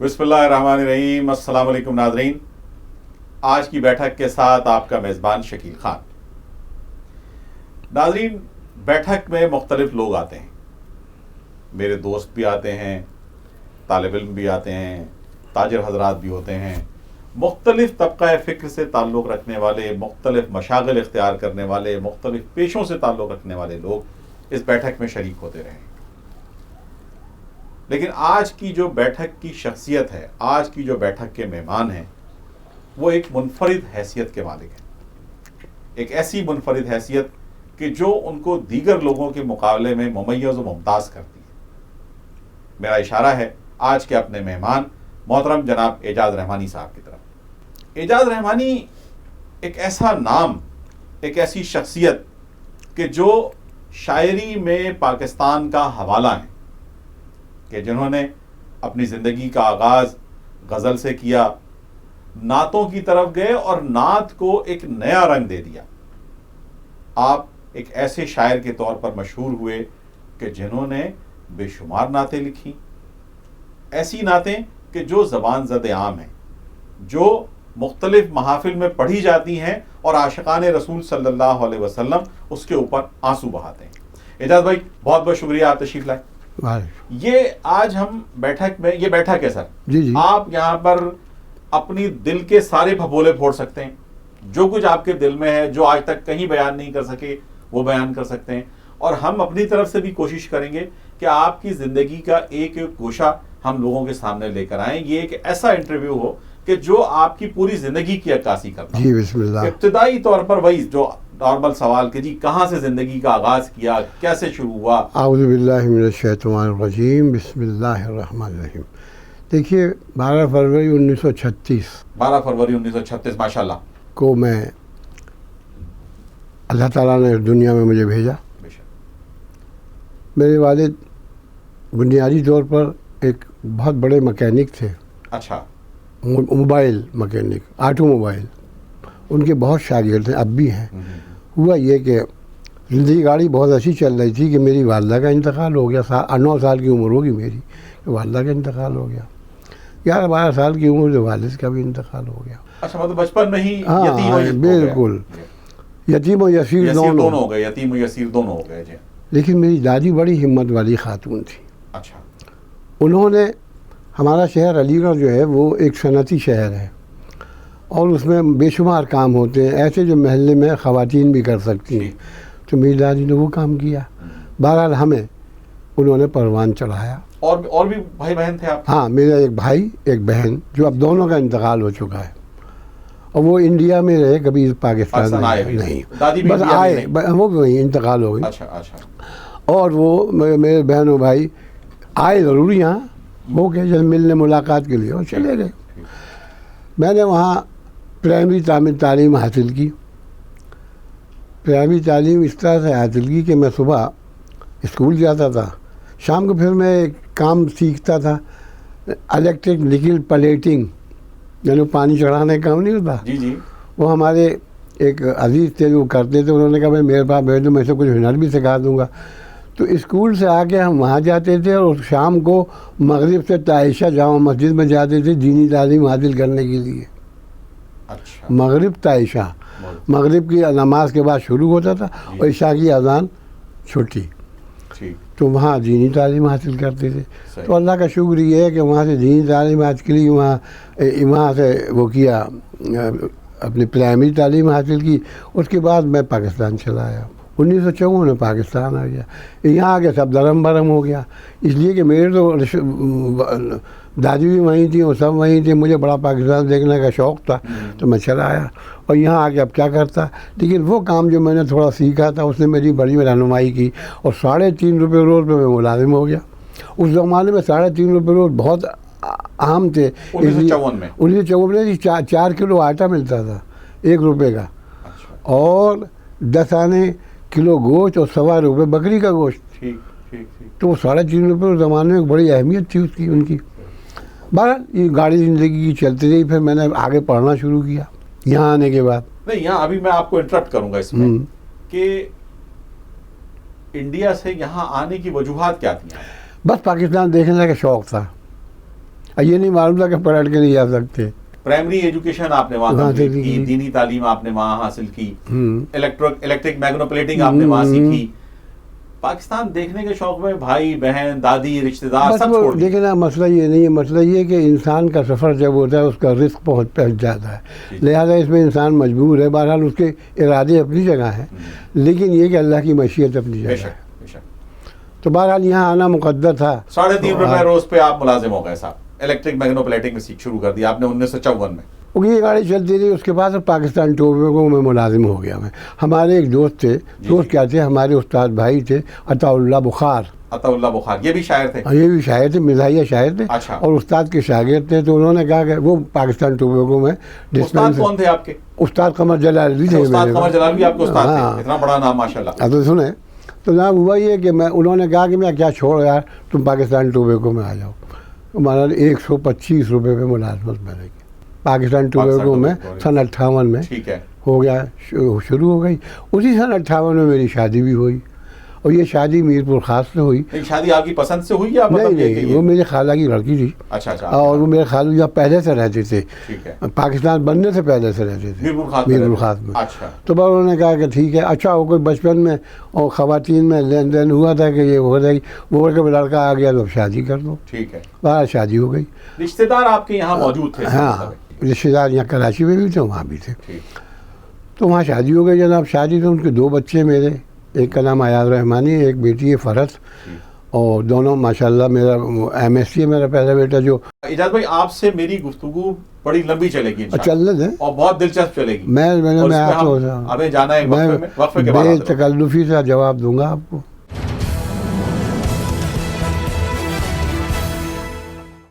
بسم اللہ الرحمن الرحیم، السلام علیکم ناظرین۔ آج کی بیٹھک کے ساتھ آپ کا میزبان شکیل خان۔ ناظرین، بیٹھک میں مختلف لوگ آتے ہیں۔ میرے دوست بھی آتے ہیں، طالب علم بھی آتے ہیں، تاجر حضرات بھی ہوتے ہیں۔ مختلف طبقہ فکر سے تعلق رکھنے والے، مختلف مشاغل اختیار کرنے والے، مختلف پیشوں سے تعلق رکھنے والے لوگ اس بیٹھک میں شریک ہوتے رہے ہیں۔ لیکن آج کی جو بیٹھک کی شخصیت ہے، آج کی جو بیٹھک کے مہمان ہیں، وہ ایک منفرد حیثیت کے مالک ہیں۔ ایک ایسی منفرد حیثیت کہ جو ان کو دیگر لوگوں کے مقابلے میں ممیز و ممتاز کرتی ہے۔ میرا اشارہ ہے، آج کے اپنے مہمان، محترم جناب اعجاز رحمانی صاحب کی طرف۔ اعجاز رحمانی ایک ایسا نام، ایک ایسی شخصیت کہ جو شاعری میں پاکستان کا حوالہ ہے۔ کہ جنہوں نے اپنی زندگی کا آغاز غزل سے کیا، نعتوں کی طرف گئے اور نعت کو ایک نیا رنگ دے دیا۔ آپ ایک ایسے شاعر کے طور پر مشہور ہوئے کہ جنہوں نے بے شمار نعتیں لکھی ایسی نعتیں کہ جو زبان زد عام ہیں، جو مختلف محافل میں پڑھی جاتی ہیں اور عاشقان رسول صلی اللہ علیہ وسلم اس کے اوپر آنسو بہاتے ہیں۔ اعجاز بھائی، بہت بہت شکریہ، آپ تشریف لائے۔ یہ آج ہم بیٹھک میں یہ بیٹھک ہے سر۔ جی جی۔ آپ یہاں پر اپنی دل کے سارے پھپولے پھوڑ سکتے ہیں۔ جو کچھ آپ کے دل میں ہے جو آج تک کہیں بیان نہیں کر سکے وہ بیان کر سکتے ہیں۔ اور ہم اپنی طرف سے بھی کوشش کریں گے کہ آپ کی زندگی کا ایک ایک گوشہ ہم لوگوں کے سامنے لے کر آئیں۔ یہ ایک ایسا انٹرویو ہو کہ جو آپ کی پوری زندگی کی عکاسی کرتا جی بسم اللہ۔ ابتدائی طور پر وہی جو نارمل سوال کہ جی کہاں سے زندگی کا آغاز کیا کیسے شروع ہوا؟ اعوذ باللہ من الشیطان الرجیم بسم اللہ الرحمن الرحیم۔ دیکھیے بارہ فروری انیس سو چھتیس۔ بارہ فروری انیس سو چھتیس ماشاء اللہ کو میں اللہ تعالیٰ نے دنیا میں مجھے بھیجا۔ میرے والد بنیادی طور پر ایک بہت بڑے مکینک تھے۔ اچھا۔ مو- موبائل مکینک آٹو موبائل۔ ان کے بہت شاگرد ہیں اب بھی ہیں ہوا یہ کہ زندگی گاڑی بہت اچھی چل رہی تھی کہ میری والدہ کا انتقال ہو گیا نو سال کی عمر ہوگی میری کہ والدہ کا انتقال ہو گیا۔ گیارہ بارہ سال کی عمر سے والد کا بھی انتقال ہو گیا۔ اچھا مطلب بچپن میں ہی ہاں، ہاں،۔ بالکل۔ یتیم و یسیر دونوں ہو گئے یتیم و یسیر دونوں ہو گئے جی۔ لیکن میری دادی بڑی ہمت والی خاتون تھی۔ اچھا۔ انہوں نے ہمارا شہر علی گڑھ جو ہے وہ ایک صنعتی شہر ہے۔ اور اس میں بے شمار کام ہوتے ہیں ایسے جو محلے میں خواتین بھی کر سکتی ہیں۔ تو میری دادی نے وہ کام کیا۔ بہرحال ہمیں انہوں نے پروان چڑھایا۔ اور اور بھی بھائی بہن تھے آپ؟ ہاں میرا ایک بھائی ایک بہن جو اب دونوں کا انتقال ہو چکا ہے۔ اور وہ انڈیا میں رہے کبھی پاکستان میں نہیں۔ بس آئے وہ بھی وہیں انتقال ہو گئی۔ اچھا اچھا۔ اور وہ میرے بہن و بھائی آئے ضرور یہاں۔ وہ کہ جب ملنے ملاقات کے لیے۔ اور چلے گئے۔ میں نے وہاں پرائمری تعمیر تعلیم حاصل کی۔ پرائمری تعلیم اس طرح سے حاصل کی کہ میں صبح اسکول جاتا تھا شام کو پھر میں ایک کام سیکھتا تھا الیکٹرک نکل پلیٹنگ یعنی پانی چڑھانے کا کام نہیں ہوتا۔ جی جی۔ وہ ہمارے ایک عزیز تھے جو کرتے تھے انہوں نے کہا بھائی میرے پاس بھیج دو میں سے کچھ ہنر بھی سکھا دوں گا۔ تو اسکول سے آ کے ہم وہاں جاتے تھے اور شام کو مغرب سے تعیشہ جامع مسجد میں جاتے تھے دینی تعلیم حاصل کرنے کے لیے۔ اچھا۔ مغرب تعیشہ مغرب۔ کی نماز کے بعد شروع ہوتا تھا اور عشاء کی اذان چھٹی۔ ٹھیک۔ تو وہاں دینی تعلیم حاصل کرتے تھے۔ تو اللہ کا شکر یہ ہے کہ وہاں سے دینی تعلیم حاصل کی وہاں اے، وہاں سے وہ کیا اپنی پرائمری تعلیم حاصل کی۔ اس کے بعد میں پاکستان چلا آیا۔ انیس سو چون میں پاکستان آ گیا۔ یہاں آ کے سب درم برم ہو گیا۔ اس لیے کہ میرے تو دادی بھی وہیں تھیں وہ سب وہیں تھے مجھے بڑا پاکستان دیکھنے کا شوق تھا تو میں چلا آیا۔ اور یہاں آ کے اب کیا کرتا؟ لیکن وہ کام جو میں نے تھوڑا سیکھا تھا اس نے میری بڑی رہنمائی کی اور ساڑھے تین روپے روز پہ میں ملازم ہو گیا۔ اس زمانے میں ساڑھے تین روپے روز بہت عام تھے۔ انیس سو چون میں؟ چار کلو آٹا ملتا تھا ایک روپے کا۔ اچھا۔ اور دس آنے کلو گوشت اور سوا روپے بکری کا گوشت۔ ٹھیک ٹھیک تو وہ ساڑھے تین روپے اس زمانے میں بڑی اہمیت تھی اس کی ان کی۔ بہرحال یہ گاڑی زندگی کی چلتی رہی پھر میں نے آگے پڑھنا شروع کیا یہاں آنے کے بعد۔ نہیں یہاں ابھی میں آپ کو انٹرپٹ کروں گا اس میں کہ انڈیا سے یہاں آنے کی وجوہات کیا تھی بس پاکستان دیکھنے کا شوق تھا۔ یہ نہیں معلوم تھا کہ پلٹ کے نہیں جا سکتے۔ پرائمری ایجوکیشن آپ نے وہاں ہاں، کی دینی تعلیم آپ نے وہاں حاصل کی الیکٹرک میگنو پلیٹنگ آپ نے وہاں سیکھی۔ پاکستان دیکھنے کے شوق میں بھائی بہن دادی رشتہ دار سب چھوڑ دیکھیں نا مسئلہ یہ نہیں ہے مسئلہ یہ کہ انسان کا سفر جب ہوتا ہے اس کا رزق بہت پہنچ جاتا ہے۔ جی۔ لہذا اس میں انسان مجبور ہے بہرحال اس کے ارادے اپنی جگہ ہیں۔ لیکن یہ کہ اللہ کی معیشت اپنی جگہ ہے۔ تو بہرحال یہاں آنا مقدر تھا۔ ساڑھے تین روپے روز پہ آپ ملازم ہو گئے صاحب۔ الیکٹرک میگنو پلیٹنگ میں سیکھ شروع کر دی آپ نے انیس سو چون میں۔ یہ گاڑی چلتی رہی اس کے پاس پاکستان ٹور کو میں ملازم ہو گیا میں۔ ہمارے ایک دوست تھے جی، دوست جی۔ کیا تھے؟ ہمارے استاد بھائی تھے عطا اللہ بخار۔ عطا اللہ بخار یہ بھی شاعر تھے؟ ہاں، یہ بھی شاعر تھے مزاحیہ شاعر تھے۔ اچھا۔ اور استاد کے شاگرد تھے تو انہوں نے کہا کہ وہ پاکستان ٹوبے کو میں استاد کون تھے آپ کے؟ استاد قمر جلال بھی تھے استاد قمر جلال بھی آپ کو استاد تھے۔ ہاں۔ اتنا بڑا نام ماشاءاللہ۔ اچھا، تو سنیں۔ تو جناب ہوا یہ کہ میں انہوں نے کہا کہ میں کیا چھوڑ یار تم پاکستان ٹوبے کو میں آ جاؤ۔ ہمارا ایک سو پچیس روپے پہ ملازمت میں گی۔ پاکستان ٹوبیکو میں سن اٹھاون میں ہو گیا شروع ہو گئی۔ اسی سن اٹھاون میں میری شادی بھی ہوئی۔ اور یہ شادی میر پور خاص سے ہوئی۔ شادی آپ کی پسند سے ہوئی یا مطلب نہیں نہیں وہ میرے خالہ کی لڑکی تھی۔ اچھا، اچھا، اور اچھا۔ وہ میرے خالہ یہاں پہلے سے رہتے تھے۔ پاکستان بننے سے پہلے سے رہتے تھے۔ میر پور خاص میں۔ تو بس انہوں نے کہا کہ ٹھیک ہے اچھا وہ کوئی بچپن میں اور خواتین میں لین دین ہوا تھا کہ یہ ہو جائے وہ کہ لڑکا آ گیا تو شادی کر دو۔ ٹھیک ہے۔ بارہ شادی ہو گئی۔ رشتے دار آپ کے یہاں موجود تھے۔ ہاں رشتے دار یہاں کراچی میں بھی تھے وہاں بھی تھے۔ تو وہاں شادی ہو گئی جناب۔ شادی تو ان کے دو بچے میرے۔ ایک کا نام ایاز رحمانی ایک بیٹی ہے فرد اور دونوں ماشاءاللہ میرا ایم ایس سی ہے میرا پہلا بیٹا جو۔ اجاز بھائی آپ سے میری گفتگو بڑی لمبی چلے گی چلنے اچھا، دیں اور بہت دلچسپ چلے گی۔ میں میں آپ جانا ہے بے تکلفی سے جواب دوں گا آپ کو۔